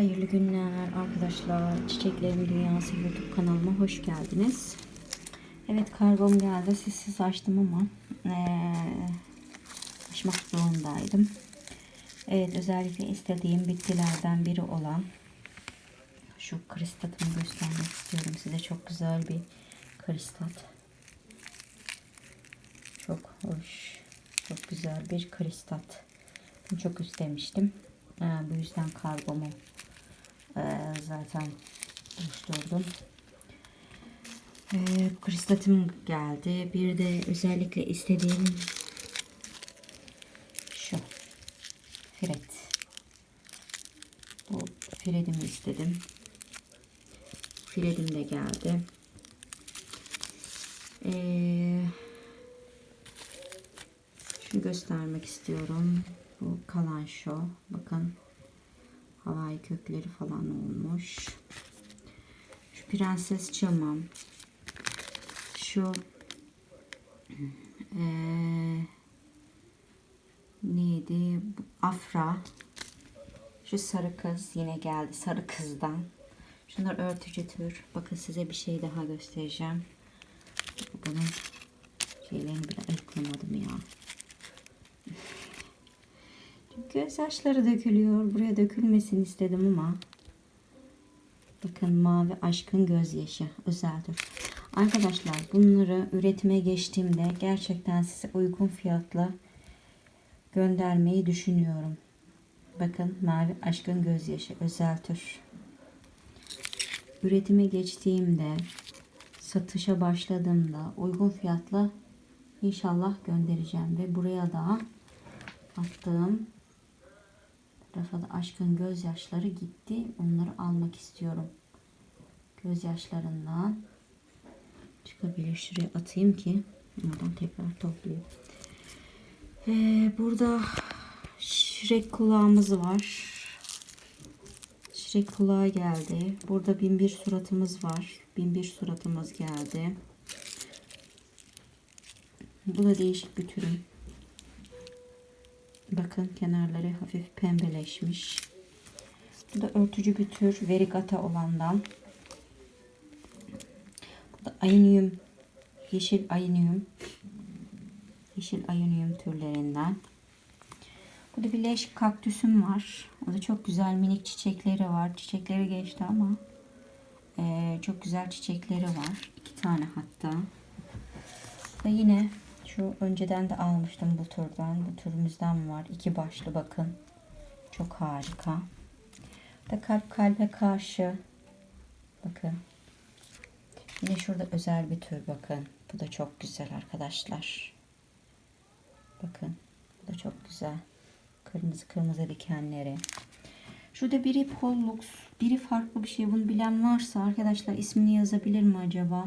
Hayırlı günler arkadaşlar. Çiçeklerin Dünyası YouTube kanalıma hoş geldiniz. Evet kargom geldi. Sessiz açtım ama ee, açmak zorundaydım. Evet özellikle istediğim bitkilerden biri olan şu kristatımı göstermek istiyorum size. Çok güzel bir kristat. Çok hoş. Çok güzel bir kristat. Bunu çok istemiştim. Ee, bu yüzden kargomu e, zaten oluşturdum. Ee, kristatim geldi. Bir de özellikle istediğim şu firet. Bu firedimi istedim. Firedim de geldi. Ee, şunu göstermek istiyorum. Bu kalan şu. Bakın. Havai kökleri falan olmuş. Şu prenses çamam. Şu ee, neydi? Afra. Şu sarı kız yine geldi. Sarı kızdan. Şunlar örtücü tür. Bakın size bir şey daha göstereceğim. Bunun şeylerini bile ayıklamadım ya. Göz yaşları dökülüyor. Buraya dökülmesin istedim ama. Bakın mavi aşkın gözyaşı özeldir. Arkadaşlar bunları üretime geçtiğimde gerçekten size uygun fiyatla göndermeyi düşünüyorum. Bakın mavi aşkın gözyaşı özel tür. Üretime geçtiğimde satışa başladığımda uygun fiyatla inşallah göndereceğim ve buraya da attığım Rafa da aşkın gözyaşları gitti. Onları almak istiyorum. Gözyaşlarından çıkabilir. Şuraya atayım ki oradan tekrar toplayayım. Ee, burada şirek kulağımız var. Şirek kulağı geldi. Burada bin bir suratımız var. Bin bir suratımız geldi. Bu da değişik bir türüm. Bakın kenarları hafif pembeleşmiş. Bu da örtücü bir tür verigata olandan. Bu da ayinium, yeşil ayinium. Yeşil ayinium türlerinden. Bu da bir leş kaktüsüm var. O da çok güzel minik çiçekleri var. Çiçekleri geçti ama e, çok güzel çiçekleri var. İki tane hatta. Bu da yine şu önceden de almıştım bu türden. Bu türümüzden var. İki başlı bakın. Çok harika. Da kalp kalbe karşı. Bakın. Yine şurada özel bir tür bakın. Bu da çok güzel arkadaşlar. Bakın. Bu da çok güzel. Kırmızı kırmızı dikenleri. Şurada biri Pollux. Biri farklı bir şey. Bunu bilen varsa arkadaşlar ismini yazabilir mi acaba?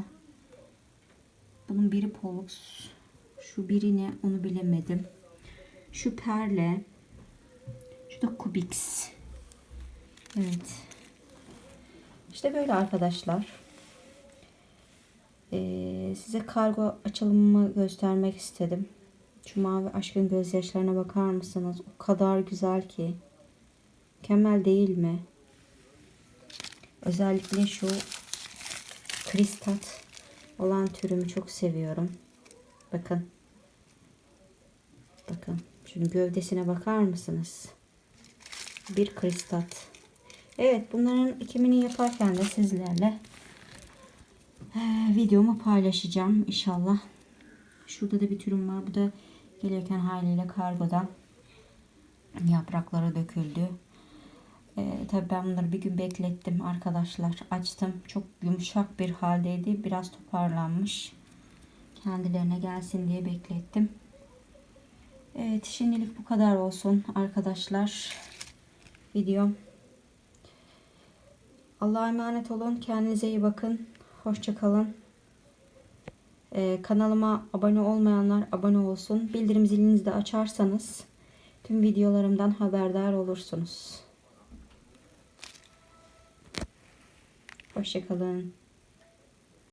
Bunun biri Pollux. Şu biri ne onu bilemedim. Şu perle. Şu da Kubix. Evet. İşte böyle arkadaşlar. Ee, size kargo açılımımı göstermek istedim. Şu mavi aşkın gözyaşlarına bakar mısınız? O kadar güzel ki. Mükemmel değil mi? Özellikle şu kristat olan türümü çok seviyorum. Bakın. Bakın. Şunun gövdesine bakar mısınız? Bir kristat. Evet bunların ekimini yaparken de sizlerle videomu paylaşacağım inşallah. Şurada da bir türüm var. Bu da gelirken haliyle kargodan yaprakları döküldü. Ee, tabii ben bunları bir gün beklettim arkadaşlar. Açtım. Çok yumuşak bir haldeydi. Biraz toparlanmış. Kendilerine gelsin diye beklettim. Evet şimdilik bu kadar olsun arkadaşlar. Videom. Allah'a emanet olun. Kendinize iyi bakın. Hoşçakalın. Ee, kanalıma abone olmayanlar abone olsun. Bildirim zilinizi de açarsanız tüm videolarımdan haberdar olursunuz. Hoşçakalın.